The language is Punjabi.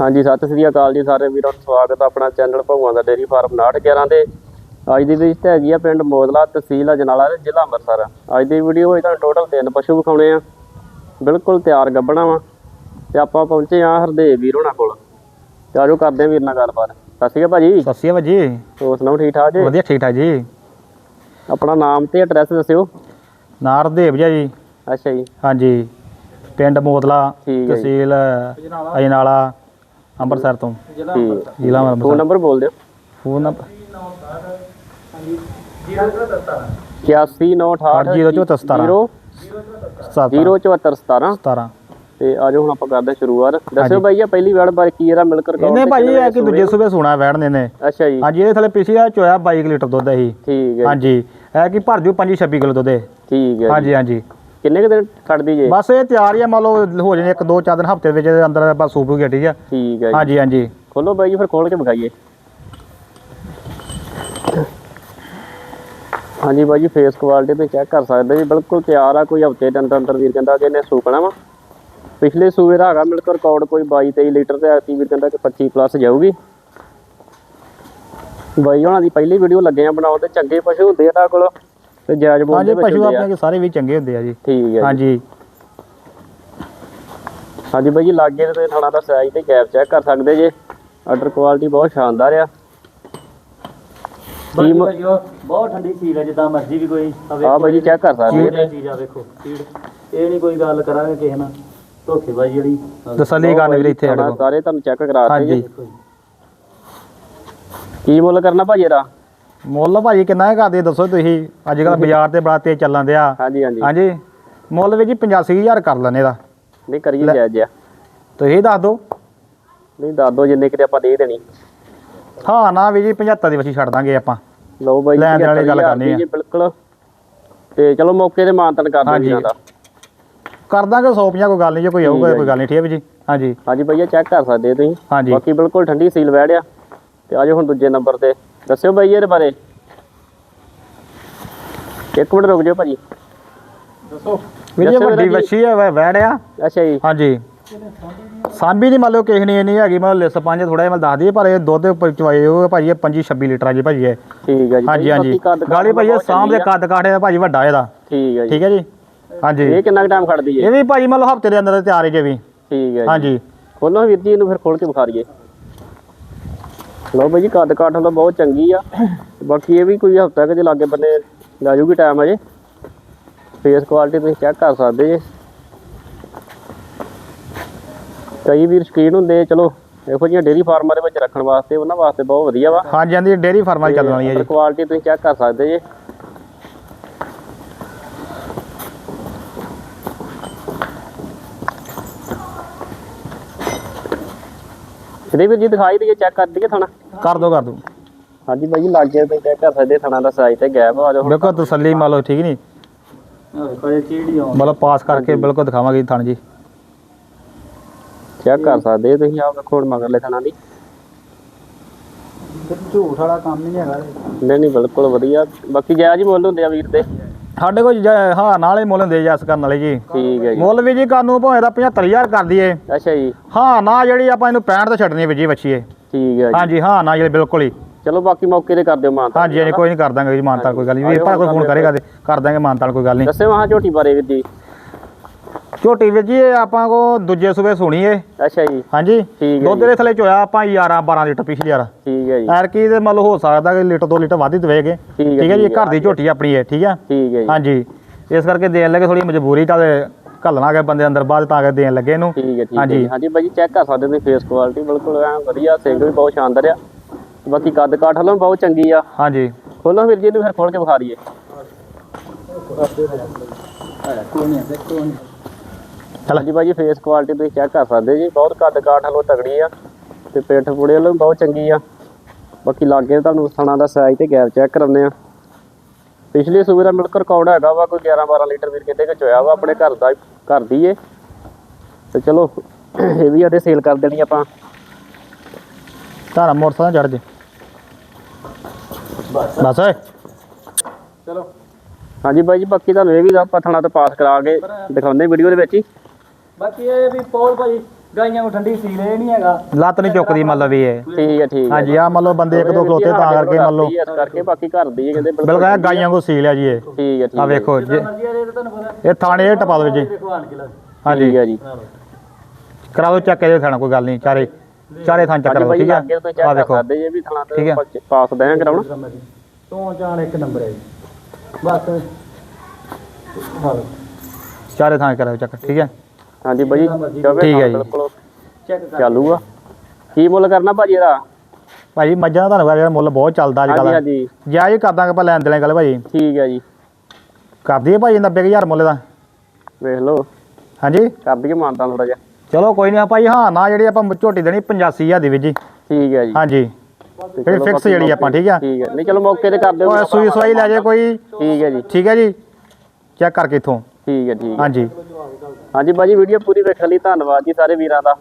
ਹਾਂਜੀ ਸਤਿ ਸ੍ਰੀ ਅਕਾਲ ਜੀ ਸਾਰੇ ਵੀਰਾਂ ਨੂੰ ਸਵਾਗਤ ਹੈ ਆਪਣਾ ਚੈਨਲ ਭਗਵਾਨ ਦਾ ਡੇਰੀ ਫਾਰਮ 6911 ਤੇ ਅੱਜ ਦੀ ਵਿਜ਼ਿਟ ਹੈਗੀ ਆ ਪਿੰਡ ਮੋਦਲਾ ਤਹਿਸੀਲ ਅਜਨਾਲਾ ਤੇ ਜ਼ਿਲ੍ਹਾ ਅੰਮ੍ਰਿਤਸਰ। ਅੱਜ ਦੀ ਵੀਡੀਓ ਹੋਈ ਤਾਂ ਟੋਟਲ ਤਿੰਨ ਪਸ਼ੂ ਵਿਖਾਉਣੇ ਆ। ਬਿਲਕੁਲ ਤਿਆਰ ਗੱਬਣਾ ਵਾ ਤੇ ਆਪਾਂ ਪਹੁੰਚੇ ਆ ਹਰਦੇਵ ਵੀਰ ਹੋਣਾ ਕੋਲ। ਤੇ ਆਜੋ ਕਰਦੇ ਆ ਵੀਰ ਨਾਲ ਗੱਲਬਾਤ। ਸਤਿ ਸ਼੍ਰੀ ਅਕਾਲ ਭਾਜੀ। ਸਤਿ ਸ਼੍ਰੀ ਅਕਾਲ ਜੀ ਹੋਰ ਸੁਣਾਓ ਠੀਕ ਠਾਕ ਜੀ? ਵਧੀਆ ਠੀਕ ਠਾਕ ਜੀ। ਆਪਣਾ ਨਾਮ ਤੇ ਐਡਰੈਸ ਦੱਸਿਓ। ਨਾਰਦੇਵ ਜੀ ਅੱਛਾ ਜੀ। ਹਾਂਜੀ। ਪਿੰਡ ਮੋਦਲਾ ਤਹਿਸੀਲ ਅਜਨਾਲਾ। ਅੰਮ੍ਰਿਤਸਰ ਤੋਂ। ਠੀਕ ਜ਼ਿਲ੍ਹਾ ਫੋਨ ਅੰਮ੍ਰਿਤਸਰ ਨੰਬਰ ਬੋਲ ਦਿਓ ਫੋਨ ਨੰਬਰ 8198 07417 07417 17 ਤੇ ਆਜੋ ਹੁਣ ਆਪਾਂ ਕਰਦੇ ਹਾਂ ਸ਼ੁਰੂਆਤ। ਦੱਸਿਓ ਬਾਈ ਇਹ ਪਹਿਲੀ ਵਾਰ ਬਾਰੇ ਕੀ ਇਹਦਾ ਮਿਲਕ ਰਿਕਾਰਡ ਇਹਨੇ ਭਾਈ ਇਹ ਕਿ ਦੂਜੇ ਸੂਬੇ ਸੋਣਾ ਵੈੜਨੇ ਨੇ। ਅੱਛਾ ਜੀ। ਹਾਂਜੀ ਇਹਦੇ ਥੱਲੇ ਪਿਛਲੀ ਚੋਇਆ 22 ਲੀਟਰ ਦੁੱਧ ਹੈ ਜੀ ਠੀਕ ਹੈ ਜੀ, ਹਾਂਜੀ। ਇਹ ਕਿ ਭਰ ਜੂ 25 26 ਕਿਲੋ ਦੁੱਧ ਹੈ ਠੀਕ ਹੈ ਜੀ। ਹਾਂਜੀ ਹਾਂਜੀ। ਕਿੰਨੇ ਕੁ ਦਿਨ ਕੱਢਦੀ ਜੇ? ਬਸ ਇਹ ਤਿਆਰ ਹੀ ਆ ਮੰਨ ਲਓ ਹੋ ਜਾਣੇ ਇੱਕ ਦੋ ਚਾਰ ਦਿਨ ਹਫ਼ਤੇ ਵਿੱਚ ਇਹਦੇ ਅੰਦਰ ਬਸ ਸੂਪ ਗਿਆ ਠੀਕ ਆ। ਠੀਕ ਹੈ ਜੀ। ਹਾਂਜੀ ਹਾਂਜੀ। ਖੋਲੋ ਬਾਈ ਜੀ ਫਿਰ ਖੋਲ ਕੇ ਵਿਖਾਈਏ। ਹਾਂਜੀ ਬਾਈ ਜੀ ਫੇਸ ਕੁਆਲਿਟੀ ਤੇ ਚੈੱਕ ਕਰ ਸਕਦੇ ਜੀ। ਬਿਲਕੁਲ ਤਿਆਰ ਆ ਕੋਈ ਹਫ਼ਤੇ ਦੇ ਅੰਦਰ ਅੰਦਰ ਵੀਰ ਕਹਿੰਦਾ ਕਿ ਇਹਨੇ ਸੂਕਣਾ ਵਾ। ਪਿਛਲੇ ਸੂਏ ਦਾ ਹੈਗਾ ਮਿਲਕ ਰਿਕਾਰਡ ਕੋਈ 22 23 ਲੀਟਰ ਤੇ ਆਤੀ ਵੀਰ ਕਹਿੰਦਾ ਕਿ 25 ਪਲੱਸ ਜਾਊਗੀ। ਬਾਈ ਉਹਨਾਂ ਦੀ ਪਹਿਲੀ ਵੀਡੀਓ ਲੱਗੇ ਆ ਬਣਾਉਣ ਤੇ ਚੰਗੇ ਪਸ਼ੂ ਹੁੰਦੇ ਆ ਇਹਨਾਂ ਕੋਲ। ਤੇ ਜਾਇਜ਼ ਬੋਲ ਹਾਂਜੀ ਦੇ ਵਿੱਚ ਪਸ਼ੂ ਹੁੰਦੇ ਆ। ਆਪਣੇ ਸਾਰੇ ਵੀ ਚੰਗੇ ਹੁੰਦੇ ਆ ਜੀ। ਠੀਕ ਹੈ ਜੀ। ਹਾਂਜੀ। ਹਾਂਜੀ ਬਾਈ ਜੀ ਲਾਗੇ ਤੇ ਥਾਣਾ ਦਾ ਸਾਈਜ਼ ਤੇ ਗੈਪ ਚੈੱਕ ਕਰ ਸਕਦੇ ਜੇ। ਆਰਡਰ ਕੁਆਲਿਟੀ ਬਹੁਤ ਸ਼ਾਨਦਾਰ ਆ। ਬਾਕੀ ਮ- ਭਾਜੀ ਉਹ ਬਹੁਤ ਠੰਡੀ ਚੀਜ਼ ਹੈ ਜਿੱਦਾਂ ਮਰਜ਼ੀ ਵੀ ਕੋਈ ਆ ਆ ਬਾਈ ਜੀ ਚੈੱਕ ਕਰ ਸਕਦੇ ਇਹ ਜੇ। ਚੀਜ਼ ਆ ਵੇਖੋ ਇਹ ਨਹੀਂ ਕੋਈ ਗੱਲ ਕਰਾਂਗੇ ਕਿਸੇ ਨਾਲ। ਧੋਖੇਬਾਜ਼ੀ ਜਿਹੜੀ। ਤਸੱਲੀ ਕਰਨ ਵੀਰੇ ਇੱਥੇ ਸਾਡੇ ਥਾਣਾ ਕੋਲ। ਸਾਰੇ ਤੁਹਾਨੂੰ ਚੈੱਕ ਕਰਾ ਦਿੱਤੇ ਹਾਂਜੀ। ਕੀ ਮੁੱਲ ਕਰਨਾ ਭਾਜੀ ਇਹਦਾ? ਮੁੱਲ ਭਾਜੀ ਕਿੰਨਾ ਹੈ ਕਰਦੇ ਦੱਸੋ ਤੁਸੀਂ। ਅੱਜ ਕੱਲ ਬਾਜ਼ਾਰ ਤੇ ਬੜਾ ਤੇਜ਼ ਚੱਲਣ ਦਿਆ। ਹਾਂਜੀ ਹਾਂਜੀ। ਹਾਂਜੀ। ਮੁੱਲ ਵੀ ਜੀ 85000 ਕਰ ਲੈਣੇ ਦਾ। ਨਹੀਂ ਕਰੀਏ ਜਾਇਜ਼ ਤੁਸੀਂ ਦੱਸ ਦਿਓ। ਨਹੀਂ ਦੱਸ ਦੋ ਜਿੰਨੇ ਕਿਤੇ ਆਪਾਂ ਦੇ ਦੇਣੀ। ਹਾਂ ਨਾ ਵੀ ਜੀ 75 ਦੀ ਵਸੀ ਛੱਡ ਦਾਂਗੇ ਆਪਾਂ। ਲਓ ਬਾਈ ਲੈਣ ਵਾਲੀ ਗੱਲ 75,000 ਕਰਨੀ ਆ। ਜੀ ਬਿਲਕੁਲ। ਤੇ ਚਲੋ ਮੌਕੇ ਤੇ ਮਾਨਤਨ ਕਰ ਦਿਓ ਹਾਂਜੀ। ਵੀਰਾਂ ਦਾ। ਕਰ ਦਾਂਗੇ 150 ਕੋਈ ਗੱਲ ਨਹੀਂ ਜੇ ਕੋਈ ਆਊਗਾ ਕੋਈ ਗੱਲ ਨਹੀਂ ਠੀਕ ਹੈ ਵੀ ਜੀ। ਹਾਂਜੀ। ਹਾਂਜੀ ਭਈਆ ਚੈੱਕ ਕਰ ਸਕਦੇ ਹੋ ਤੁਸੀਂ। ਬਾਕੀ ਬਿਲਕੁਲ ਠੰਡੀ ਸੀਲ ਵੈੜਿਆ ਤੇ ਆਜੋ ਹੁਣ ਦੂਜੇ ਨੰਬਰ ਤੇ। ਦੱਸਿਓ ਬਾਈ ਇਹਦੇ ਬਾਰੇ। ਇੱਕ ਮਿੰਟ ਰੁਕ ਜਾਓ ਭਾਜੀ। ਦੱਸੋ। ਵੱਡੀ ਵੀਰੇ ਜੀ। ਵਛੀ ਹੈ ਵੈ- ਵੈੜਿਆ ਅੱਛਾ ਜੀ। ਹਾਂਜੀ। ਸਾਂਭੀ ਨਹੀਂ ਮੰਨ ਲਓ ਕਿਸੇ ਨੇ ਇਹ ਨਹੀਂ ਹੈਗੀ ਮਤਲਬ ਲਿਸ ਪੰਜ ਥੋੜਾ ਜਿਹਾ ਮੈਂ ਦੱਸ ਦਈਏ ਪਰ ਇਹ ਦੁੱਧ ਉੱਪਰ ਚਵਾਏ ਹੋਏ ਭਾਜੀ ਇਹ 25 26 ਲੀਟਰ ਆ ਜੀ ਭਾਜੀ ਇਹ। ਠੀਕ ਹੈ ਜੀ ਹਾਂਜੀ ਹਾਂਜੀ। ਗਾਲੀ ਭਾਜੀ ਇਹ ਸਾਂਭ ਦੇ ਆ। ਕੱਦ ਕਾਠੇ ਦਾ ਭਾਜੀ ਵੱਡਾ ਇਹਦਾ। ਠੀਕ ਹੈ ਜੀ। ਠੀਕ ਹੈ ਜੀ? ਹਾਂਜੀ। ਇਹ ਕਿੰਨਾ ਟਾਈਮ ਖੜਦੀ ਹੈ ਇਹ ਵੀ ਭਾਜੀ ਮਤਲਬ ਹਫ਼ਤੇ ਦੇ ਅੰਦਰ ਤਿਆਰ ਹੀ ਜੇ ਵੀ। ਠੀਕ ਹੈ ਜੀ। ਹਾਂਜੀ। ਖੋਲੋ ਵੀਰ ਜੀ ਇਹਨੂੰ ਫਿਰ ਖੋਲ ਕੇ ਵਿਖਾ ਦਈਏ। ਲਓ ਬਾਈ ਜੀ ਕੱਦ ਕਾਠ ਤਾਂ ਬਹੁਤ ਚੰਗੀ ਆ। ਬਾਕੀ ਇਹ ਵੀ ਕੋਈ ਹਫਤਾ ਕਿ ਜੇ ਲਾਗੇ ਬੰਨੇ ਲੈ ਜੂਗੀ ਟਾਈਮ ਅਜੇ ਫੇਸ ਕੁਆਲਿਟੀ ਤੁਸੀਂ ਚੈੱਕ ਕਰ ਸਕਦੇ ਜੇ। ਕਈ ਵੀਰ ਸ਼ਕੀਨ ਹੁੰਦੇ ਚਲੋ ਇਹੋ ਜਿਹੀਆਂ ਡੇਰੀ ਫਾਰਮਾਂ ਦੇ ਵਿੱਚ ਰੱਖਣ ਵਾਸਤੇ ਉਹਨਾਂ ਵਾਸਤੇ ਬਹੁਤ ਵਧੀਆ ਵਾ। ਹਾਂਜੀ ਹਾਂਜੀ ਡੇਰੀ ਫਾਰਮਾਂ ਚੱਲਣ ਵਾਲੀ ਹੈ ਜੀ। ਕੁਆਲਿਟੀ ਤੁਸੀਂ ਚੈੱਕ ਕਰ ਸਕਦੇ ਜੇ। ਇਹਦੇ ਵੀਰ ਜੀ ਦਿਖਾਈ ਦਈਏ ਚੈੱਕ ਕਰ ਦਈਏ ਥਾਣਾ। ਕਰ ਦੋ ਕਰ ਦੋ। ਹਾਂਜੀ ਬਾਈ ਜੀ ਲਾਗੇ ਤੇ ਚੈੱਕ ਕਰ ਸਕਦੇ ਥਾਣਾ ਦਾ ਸਾਈਜ਼ ਤੇ ਗੈਪ ਆ ਜਾਓ ਹੁਣ। ਬਿਲਕੁਲ ਤਸੱਲੀ ਮੰਨ ਲਓ ਠੀਕ ਨਹੀਂ ਇਹ ਚੀੜੀ ਆਉਂ ਮਤਲਬ ਪਾਸ ਕਰਕੇ ਬਿਲਕੁਲ ਦਿਖਾਵਾਂਗੇ ਥਣ ਜੀ। ਚੈੱਕ ਕਰ ਸਕਦੇ ਤੁਸੀਂ ਆਪ ਹੁਣ ਮਗਰਲੇ ਥਾਣਾ ਦੀ। ਝੂਠ ਵਾਲਾ ਕੰਮ ਨਹੀਂ ਹੈਗਾ ਨਹੀਂ ਨਹੀਂ ਬਿਲਕੁਲ ਵਧੀਆ। ਬਾਕੀ ਜਾਇਜ਼ ਹੀ ਮੁੱਲ ਹੁੰਦੇ ਆ ਵੀਰ ਦੇ। ਸਾਡੇ ਕੋਲ ਜ- ਹਾਂ ਨਾਲੇ ਮੁੱਲ ਹੁੰਦੇ ਜਸ ਕਰਨ ਵਾਲੇ ਜੀ। ਠੀਕ ਹੈ ਜੀ। ਮੁੱਲ ਵੀ ਜੀ ਕਾਨੂੰ ਭਾਵੇਂ ਦਾ 75000 ਕਰ ਦਈਏ। ਅੱਛਾ ਜੀ। ਹਾਂ ਨਾ ਜਿਹੜੀ ਆਪਾਂ ਇਹਨੂੰ 65 ਤੇ ਛੱਡਣੀ ਵੀ ਜੀ ਬੱਚੀਏ। ਠੀਕ ਹੈ ਜੀ। ਹਾਂਜੀ ਹਾਂ ਨਾ ਜਿਹੜੀ ਬਿਲਕੁਲ ਹੀ। ਚਲੋ ਬਾਕੀ ਮੌਕੇ ਤੇ ਕਰ ਦਿਓ ਮਾਨ ਹਾਂਜੀ ਹਾਂਜੀ ਕੋਈ ਨਹੀਂ ਕਰ ਦਾਂਗੇ ਜੀ ਮਾਨਤਾਲ ਕੋਈ ਗੱਲ ਨਹੀਂ ਵੀਰ ਭਰਾ ਕੋਈ ਫੋਨ ਕਰੇਗਾ ਤੇ ਕਰ ਦਾਂਗੇ ਮਾਨਤਾਲ ਕੋਈ ਗੱਲ ਨਹੀਂ ਦੱਸਿਓ ਮਹਾ ਝੋਟੀ ਬਾਰੇ ਜੀ ਝੋਟੀ ਵੀਰ ਜੀ ਇਹ ਆਪਾਂ ਕੋ ਦੂਜੇ ਸੂਬੇ ਸੁਣੀ ਏ। ਅੱਛਾ ਜੀ। ਹਾਂਜੀ। ਠੀਕ ਹੈ ਦੁੱਧ ਦੇ ਥੱਲੇ ਚੋਇਆ ਆਪਾਂ 11 12 ਲੀਟਰ ਪਿਛਲੀ ਵਾਰ। ਠੀਕ ਹੈ ਜੀ। ਐਰ ਕੀ ਮੰਨ ਲਓ ਹੋ ਸਕਦਾ ਕਿ ਲੀਟਰ 2 ਲੀਟਰ ਵੱਧ ਹੀ ਦੇਵੇਗੇ। ਠੀਕ ਹੈ, ਜੀ। ਘਰ ਦੀ ਝੋਟੀ ਆਪਣੀ ਹੈ ਠੀਕ ਹੈ? ਠੀਕ ਹੈ ਜੀ। ਹਾਂਜੀ। ਇਸ ਕਰਕੇ ਦੇਣ ਲੱਗੇ ਥੋੜੀ ਮਜਬੂਰੀ ਤਾਂ ਘੱਲਣਾ ਕਿ ਬੰਦੇ ਅੰਦਰ ਬਾਅਦ ਤਾਂ ਕਿ ਦੇਣ ਲੱਗੇ ਇਹਨੂੰ। ਠੀਕ ਹੈ ਠੀਕ ਹੈ ਹਾਂਜੀ। ਹਾਂਜੀ ਬਾਈ ਜੀ ਚੈੱਕ ਕਰ ਸਕਦੇ ਤੁਸੀਂ ਫੇਸ ਕੁਆਲਿਟੀ ਬਿਲਕੁਲ ਐਂ ਵਧੀਆ ਸਿੰਘ ਵੀ ਬਹੁਤ ਸ਼ਾਨਦਾਰ ਆ। ਬਾਕੀ ਕੱਦ ਕਾਠ ਵੱਲੋਂ ਬਹੁਤ ਚੰਗੀ ਆ। ਹਾਂਜੀ। ਖੋਲੋ ਵੀਰ ਜੀ ਇਹਨੂੰ ਫਿਰ ਖੋਲ ਕੇ ਵਿਖਾ ਦਈਏ। ਕੋਈ ਨਹੀਂ ਦੇਖੋ ਚੱਲ ਹਾਂਜੀ ਬਾਈ ਜੀ ਫੇਸ ਕੁਆਲਿਟੀ ਤੁਸੀਂ ਚੈੱਕ ਕਰ ਸਕਦੇ ਜੀ। ਬਹੁਤ ਕੱਦ ਕਾਠ ਵੱਲੋਂ ਤਗੜੀ ਆ ਤੇ ਪਿੱਠ ਪੁੜੇ ਵੀ ਬਹੁਤ ਚੰਗੀ ਆ। ਬਾਕੀ ਲਾਗੇ ਤੁਹਾਨੂੰ ਥਣਾ ਦਾ ਸਾਈਜ਼ ਤੇ ਗੈਪ ਚੈੱਕ ਕਰਾਉਂਦੇ ਆ। ਪਿਛਲੇ ਸੂਬੇ ਦਾ ਮਿਲਕ ਰਿਕਾਰਡ ਹੈਗਾ ਵਾ ਕੋਈ 11 12 ਲੀਟਰ ਵੀਰ ਕਹਿੰਦੇ ਕਿ ਚੋਇਆ ਵਾ ਆਪਣੇ ਘਰ ਦਾ ਘਰ ਦੀ ਏ। ਤੇ ਚਲੋ ਇਹ ਵੀ ਆਦੇ ਸੇਲ ਕਰ ਦੇਣੀ ਆਪਾਂ। ਧਾਰਾ ਮੋਟਰਸਾਈਕਲ ਚੜ ਜੇ। ਬਸ ਓਏ। ਚਲੋ। ਹਾਂਜੀ ਬਾਈ ਜੀ ਬਾਕੀ ਤੁਹਾਨੂੰ ਇਹ ਵੀ ਆਪਾਂ ਥਣਾ ਤੋਂ ਪਾਸ ਕਰਾ ਕੇ ਦਿਖਾਉਂਦੇ ਵੀਡੀਓ ਦੇ ਵਿੱਚ ਹੀ। ਬਾਕੀ ਇਹ ਵੀ ਪੌਲ ਭਾਜੀ ਗਾਈਆਂ ਕੋ ਠੰਡੀ ਸੀਲ ਇਹ ਨਹੀਂ ਹੈਗਾ। ਲੱਤ ਨਹੀਂ ਚੁੱਕਦੀ ਮਤਲਬ ਵੀ ਇਹ। ਠੀਕ ਹੈ ਠੀਕ ਹੈ। ਹਾਂਜੀ ਆ ਮੰਨ ਲਓ ਬੰਦੇ ਇੱਕ ਦੋ ਖਲੋਤੇ ਤਾਂ ਕਰਕੇ ਮੰਨ ਲਓ ਇਸ ਕਰਕੇ ਬਾਕੀ ਘਰ ਦੀ ਹੈ ਕਹਿੰਦੇ ਬਿਲਕੁਲ ਇਹ ਗਾਈਆਂ ਕੋ ਸੀਲ ਆ ਜੀ ਇਹ। ਠੀਕ ਹੈ ਠੀਕ ਆ ਵੇਖੋ ਜੇ। ਇਹ ਥਾਣੇ ਇਹ ਟਪਾ ਦਿਓ ਜੀ। ਕੇ ਹਾਂਜੀ। ਠੀਕ ਹੈ ਜੀ। ਕਰਾ ਦਿਓ ਚੱਕ ਇਹਦੇ ਥਾਣਾ ਕੋਈ ਗੱਲ ਨਹੀਂ। ਚਾਰੇ ਚਾਰੇ ਥਾਂ ਚੱਕ ਲਓ ਭਾਈ ਠੀਕ ਹੈ ਆ ਵੇਖੋ। ਠੀਕ ਹੈ। ਤੇ ਪਾਸ ਦੇਆਂ ਕਰਾਉਣਾ। ਤੋਂ ਜਾਣ ਇੱਕ ਨੰਬਰ ਹੈ ਜੀ। ਬਸ। ਹਾਂ। ਚਾਰੇ ਥਾਂ ਕਰਾਓ ਚੱਕ ਠੀਕ ਹੈ ਹਾਂਜੀ ਚੌਵੇ ਠੀਕ ਹੈ ਜੀ। ਬਿਲਕੁਲ। ਚੈੱਕ ਕਰ ਚਾਲੂ ਆ ਕੀ ਮੁੱਲ ਕਰਨਾ ਭਾਜੀ ਇਹਦਾ? ਭਾਜੀ ਮੱਝਾਂ ਦਾ ਤੁਹਾਨੂੰ ਪਤਾ ਜਿਹੜਾ ਮੁੱਲ ਬਹੁਤ ਚੱਲਦਾ ਅੱਜ ਹਾਂਜੀ ਕੱਲ੍ਹ ਹਾਂਜੀ। ਜਾਇਜ਼ ਕਰ ਦਾਂਗੇ ਆਪਾਂ ਲੈਣ ਦੇਣੇ ਗੱਲ ਭਾਜੀ। ਠੀਕ ਹੈ ਜੀ। ਕਰ ਦਈਏ ਭਾਜੀ 90000 ਮੁੱਲ ਦਾ ਵੇਖ ਲਓ। ਹਾਂਜੀ। ਕਰ ਦਈਏ ਮਾਨਤਾ ਥੋੜਾ ਜਿਹਾ। ਚਲੋ ਕੋਈ ਨਹੀਂ ਭਾਈ ਹਾਂ ਨਾ ਜਿਹੜੀ ਆਪਾਂ ਝੋਟੀ ਦੇਣੀ 85000 ਦੀ ਵੀ ਜੀ। ਠੀਕ ਹੈ ਜੀ। ਹਾਂਜੀ। ਤੇ ਜਿਹੜੀ ਚਲੋ ਫਿਕਸ ਬਾਕੀ ਜਿਹੜੀ ਆਪਾਂ ਠੀਕ ਆ? ਠੀਕ ਹੈ। ਨਹੀਂ ਚਲੋ ਮੌਕੇ ਤੇ ਕਰ ਦਿਓ। ਉਹ ਸੂਈ ਸਵਾਈ ਲੈ ਜੇ ਕੋਈ। ਠੀਕ ਹੈ ਜੀ। ਠੀਕ ਹੈ ਜੀ। ਚੈੱਕ ਕਰਕੇ ਇਥੋਂ। ਠੀਕ ਹੈ ਠੀਕ ਹੈ। ਹਾਂਜੀ। ਹਾਂਜੀ ਭਾਜੀ ਵੀਡੀਓ ਪੂਰੀ ਵੇਖਣ ਲਈ ਧੰਨਵਾਦ ਜੀ ਸਾਰੇ ਵੀਰਾਂ ਦਾ।